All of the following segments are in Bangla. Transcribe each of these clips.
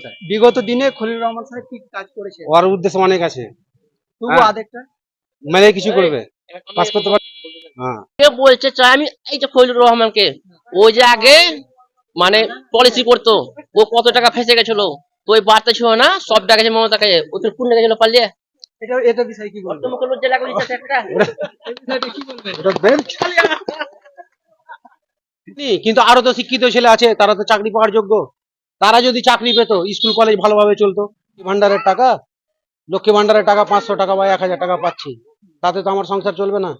কোথায়? বিগত দিনে খলিল রহমান সাহেব কি কাজ করেছে? ওর উদ্দেশ্য অনেক আছে। তবু হ্যাঁ। আধেকটা মানে কিছু করবে। পাস করতে পারে হ্যাঁ। কে বলছে চাই আমি? এই যে ফজলুর রহমানকে। ও যে আগে মানে পলিসি করতো ও কত টাকা ফেসে গেছিল। তো ওই বার্তা ছিল না সব ডাকেছে মমতা কাছে ও তো কোন গেছিল পালিয়ে? এটা এটা বিষয়ে কি একটা। কি কিন্তু আরও তো শিক্ষিত ছেলে আছে তারা তো চাকরি পাওয়ার যোগ্য। তারা যদি চাকরি পেতো, স্কুল, কলেজ ভালোভাবে চলতো ভান্ডারের টাকা, লক্ষ্মী ভান্ডারের টাকা পাঁচশো টাকা বা এক হাজার টাকা পাচ্ছি। তাতে তো আমার সংসার চলবে না।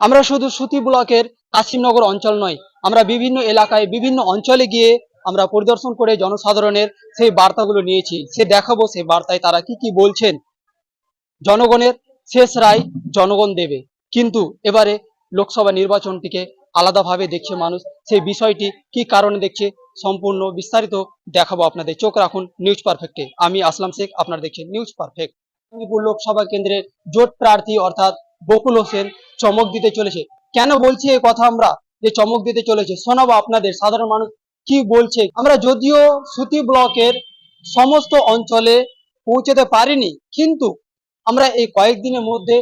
আমরা শুধু সুতি ব্লকের কাশিমনগর অঞ্চল নয়, আমরা বিভিন্ন এলাকায়, বিভিন্ন অঞ্চলে গিয়ে আমরা পরিদর্শন করে জনসাধারণের সেই বার্তাগুলো নিয়েছি। সে দেখাবো সেই বার্তায় তারা কি কি বলছেন। জনগণের শেষ রায় জনগণ দেবে। কিন্তু এবারে লোকসভা নির্বাচনটিকে আলাদাভাবে দেখছে মানুষ। সেই বিষয়টি কি কারণে দেখছে সম্পূর্ণ বিস্তারিত দেখাবো আপনাদের। চোখ রাখুন নিউজ পারফেক্টে আমি আসলাম শেখ, আপনারা দেখছেন নিউজ পারফেক্ট মেদিনীপুর লোকসভা কেন্দ্রের জোট প্রার্থী অর্থাৎ বকুল হোসেন চমক দিতে চলেছে। কেন বলছি এই কথা আমরা? যে চমক দিতে চলেছে। শোনাবো আপনাদের, সাধারণ মানুষ কি বলছে? আমরা যদিও সুতি ব্লকের সমস্ত অঞ্চলে পৌঁছতে পারিনি, কিন্তু আমরা এই কয়েকদিনের মধ্যে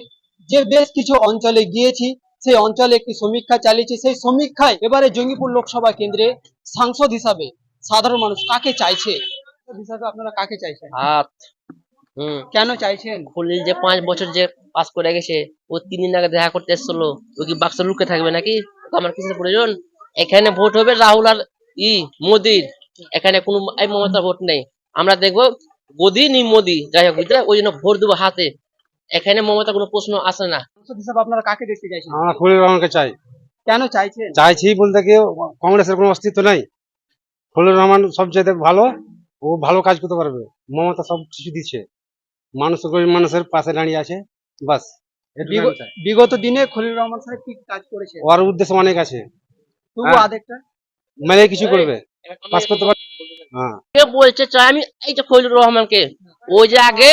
যে বেশ কিছু অঞ্চলে গিয়েছি সেই অঞ্চলে একটি সমীক্ষা চালিয়েছে। সেই সমীক্ষায় এবারে জঙ্গিপুর লোকসভা কেন্দ্রে সাংসদ হিসাবে সাধারণ মানুষ কাকে চাইছে? হিসাবে আপনারা কাকে চাইছেন? হাত হম কেন চাইছেন? খলিল যে পাঁচ বছর যে পাস করে গেছে ও তিন দিন আগে দেখা করতে এসছিল। ও কি বাক্স লুকে থাকবে নাকি? আমার কিসের প্রয়োজন? এখানে ভোট হবে রাহুল আর ই মোদির। এখানে কোনো এই মমতার ভোট নেই। আমরা দেখব মোদি নি মোদি। যাই হোক বুঝলে ওই জন্য ভোট দেবো হাতে। এখানে মমতা কোনো প্রশ্ন আসে না? সাংসদ হিসাবে আপনারা কাকে দেখতে চাইছেন? আমরা খলিল রহমানকে চাই। কেন চাইছেন? চাইছি বলতে কি কংগ্রেসের কোনো অস্তিত্ব নাই। খলিল রহমান সবচেয়ে ভালো ও ভালো কাজ করতে পারবে। মমতা সব কিছু দিচ্ছে। মানুষ গরিব মানুষের পাশে দাঁড়িয়ে আছে বাস। এটুকু আমি বিগ- চাই। বিগত দিনে খলিল রহমান সাহেব কি কাজ করেছে? ওর উদ্দেশ্য অনেক আছে। তবু হ্যাঁ। আধেকটা মানে কিছু করবে। পাস করতে পারবে হ্যাঁ। কে বলছে চাই আমি? এই যে ফজলুর রহমানকে। ও যে আগে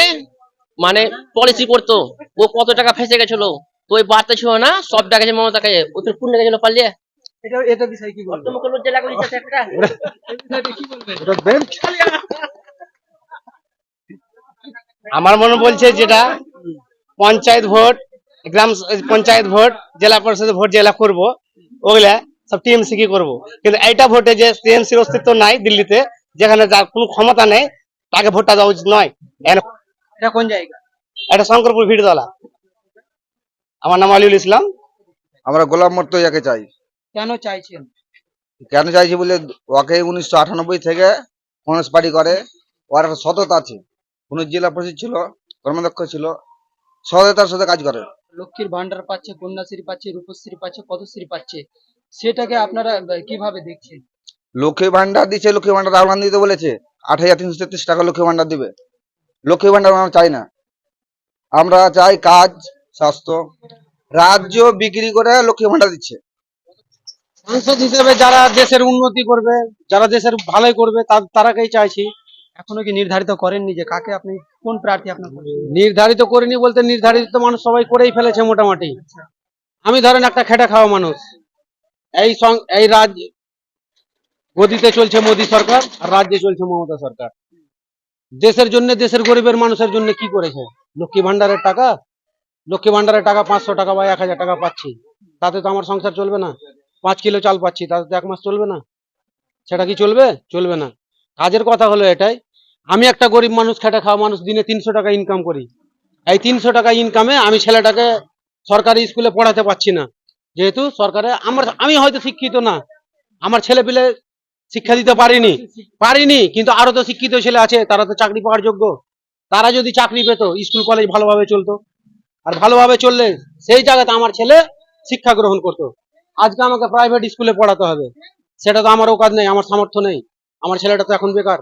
মানে পলিসি করতো। ও কত টাকা ফেসে গেছিল? তো ওই বার্তা ছিল না সব ডাকেছে মমতা কাছে ও তো কোন গেছিল পালিয়ে। এটা এটা বিষয়ে কি বলবেন তোমাকে লজ্জা লাগল ইচ্ছা একটা? এই কি বলবেন ওটা বেল্ট আমার মনে বলছে যেটা পঞ্চায়েত ভোট গ্রাম পঞ্চায়েত ভোট জেলা পরিষদ ভোট জেলা করব ওগুলা সব টিএমসি কি করব। কিন্তু এইটা ভোটে যে টিএমসির অস্তিত্ব নাই দিল্লিতে যেখানে যার কোনো ক্ষমতা নেই তাকে ভোটটা দেওয়া উচিত নয়। এটা কোন জায়গা? এটা শঙ্করপুর ভিড়তলা। আমার নাম আলিউল ইসলাম। আমরা গোলাম মর্তজাকে চাই। কেন চাইছেন? কেন চাইছি বলে ওকে উনিশশো আটানব্বই থেকে কংগ্রেস পার্টি করে। ওর একটা সততা আছে। উনি জেলা পরিষদ ছিল কর্মাধ্যক্ষ ছিল। সততার সাথে কাজ করে। লক্ষ্মীর ভান্ডার পাচ্ছে কন্যাশ্রী পাচ্ছে রূপশ্রী পাচ্ছে পদশ্রী পাচ্ছে। সেটাকে আপনারা কীভাবে দেখছেন? লক্ষ্মী ভান্ডার দিচ্ছে লক্ষ্মী ভান্ডার রাহুল গান্ধী বলেছে আট হাজার তিনশো তেত্রিশ টাকা লক্ষ্মী ভান্ডার দিবে। লক্ষ্মী ভান্ডার আমরা চাই না। আমরা চাই কাজ, স্বাস্থ্য। রাজ্য বিক্রি করে লক্ষ্মী ভান্ডার দিচ্ছে। সাংসদ হিসেবে যারা দেশের উন্নতি করবে, যারা দেশের ভালোই করবে তারাকেই চাইছি। এখনও কি নির্ধারিত করেননি যে কাকে আপনি, কোন প্রার্থী আপনার নির্ধারিত করিনি বলতে নির্ধারিত মানুষ সবাই করেই ফেলেছে মোটামুটি। আমি ধরেন একটা খেটা খাওয়া মানুষ। এই এই রাজ গদিতে চলছে মোদী সরকার, আর রাজ্যে চলছে মমতা সরকার। দেশের জন্য দেশের গরিবের মানুষের জন্য কি করেছে? লক্ষ্মী ভান্ডারের টাকা? লক্ষ্মী ভান্ডারের টাকা পাঁচশো টাকা বা এক হাজার টাকা পাচ্ছি। তাতে তো আমার সংসার চলবে না। পাঁচ কিলো চাল পাচ্ছি, তাতে তো এক মাস চলবে না। সেটা কি চলবে? চলবে না। কাজের কথা হলো এটাই। আমি একটা গরিব মানুষ, খেটে খাওয়া মানুষ, দিনে তিনশো টাকা ইনকাম করি। এই তিনশো টাকা ইনকামে আমি ছেলেটাকে সরকারি স্কুলে পড়াতে পারছি না। যেহেতু সরকারে আমার, আমি হয়তো শিক্ষিত না। আমার ছেলে পেলে শিক্ষা দিতে পারিনি। পারিনি, কিন্তু আরও তো শিক্ষিত ছেলে আছে, তারা তো চাকরি পাওয়ার যোগ্য। তারা যদি চাকরি পেতো, স্কুল, কলেজ ভালোভাবে চলতো। আর ভালোভাবে চললে সেই জায়গাতে আমার ছেলে শিক্ষা গ্রহণ করতো। আজকে আমাকে প্রাইভেট স্কুলে পড়াতে হবে। সেটা তো আমার ওকাজ নেই, আমার সামর্থ্য নেই। আমার ছেলেটা তো এখন বেকার।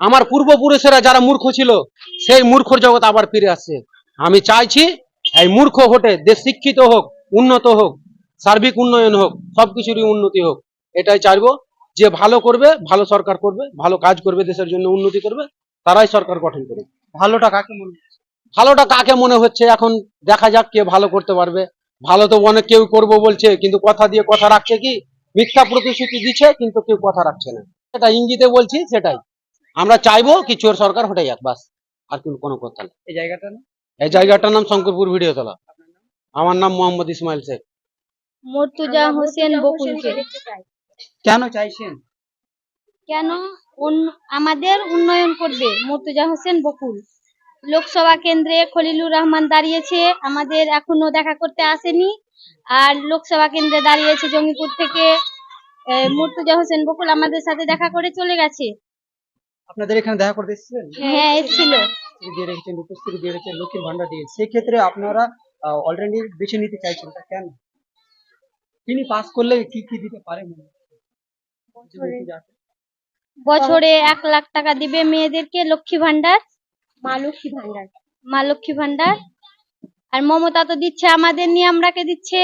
আমার পূর্বপুরুষেরা যারা মূর্খ ছিল, সেই মূর্খর জগৎ আবার ফিরে আসছে। আমি চাইছি এই মূর্খ ভোটে দেশ শিক্ষিত হোক, উন্নত হোক, সার্বিক উন্নয়ন হোক, সবকিছুরই উন্নতি হোক। এটাই চাইব। যে ভালো করবে ভালো সরকার করবে ভালো কাজ করবে দেশের জন্য উন্নতি করবে তারাই সরকার গঠন করবে ভালোটা কাকে মনে হয়? ভালোটা কাকে মনে হচ্ছে? এখন দেখা যাক কে ভালো করতে পারবে। ভালো তো অনেক কেউ করব বলছে কিন্তু কথা দিয়ে কথা রাখছে কি? মিথ্যা প্রতিশ্রুতি দিচ্ছে কিন্তু কেউ কথা রাখছে না। সেটা ইঙ্গিতে বলছি সেটাই। আমরা চাইব কি চোর সরকার হটে যাক বাস। আর কিন্তু কোনো কথা নেই। এই জায়গাটা না এই জায়গাটার নাম শঙ্করপুর ভিডিওতলা আমার নাম মোহাম্মদ ইসমাইল শেখ। মর্তুজা হোসেন বকুলকে। কেন চাইছেন? কেন? আমাদের উন্নয়ন করবে মর্তুজা হোসেন বকুল। লোকসভা কেন্দ্রে খলিলুর রহমান দাঁড়িয়েছে আমাদের এখনও দেখা করতে আসেনি। আর লোকসভা কেন্দ্রে দাঁড়িয়েছে জঙ্গিপুর থেকে মর্তুজা হোসেন বকুল আমাদের সাথে দেখা করে চলে গেছে। আপনাদের এখানে দেখা করতে এসেছিলেন? হ্যাঁ এসেছিল। দিয়ে রেখেছেন উপস্থিতি দিয়ে রেখেছেন লক্ষ্মীর ভান্ডার দিয়ে। সেক্ষেত্রে আপনারা অলরেডি বেছে নিতে চাইছেন কেন? তিনি পাস করলে কি কি দিতে পারেন? বছরে এক লাখ টাকা দিবে মেয়েদেরকে লক্ষ্মী ভান্ডার মা লক্ষ্মী ভান্ডার মা লক্ষ্মী ভান্ডার আর মমতা তো দিচ্ছে আমাদের নিয়ে আমরাকে দিচ্ছে।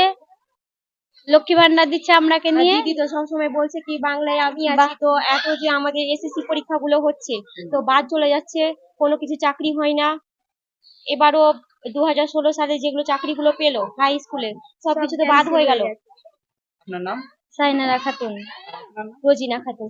লক্ষ্মী ভান্ডার দিচ্ছে আমরাকে নিয়ে। দিদি তো সবসময় বলছে কি বাংলায় আমি আছি তো এত যে আমাদের এসএসসি পরীক্ষাগুলো হচ্ছে তো বাদ চলে যাচ্ছে কোনো কিছু চাকরি হয় না। এবারও দু হাজার ষোলো সালে যেগুলো চাকরিগুলো পেল হাই স্কুলে সবকিছু তো বাদ হয়ে গেল। আপনার নাম? সাইনারা খাতুন রোজিনা খাতুন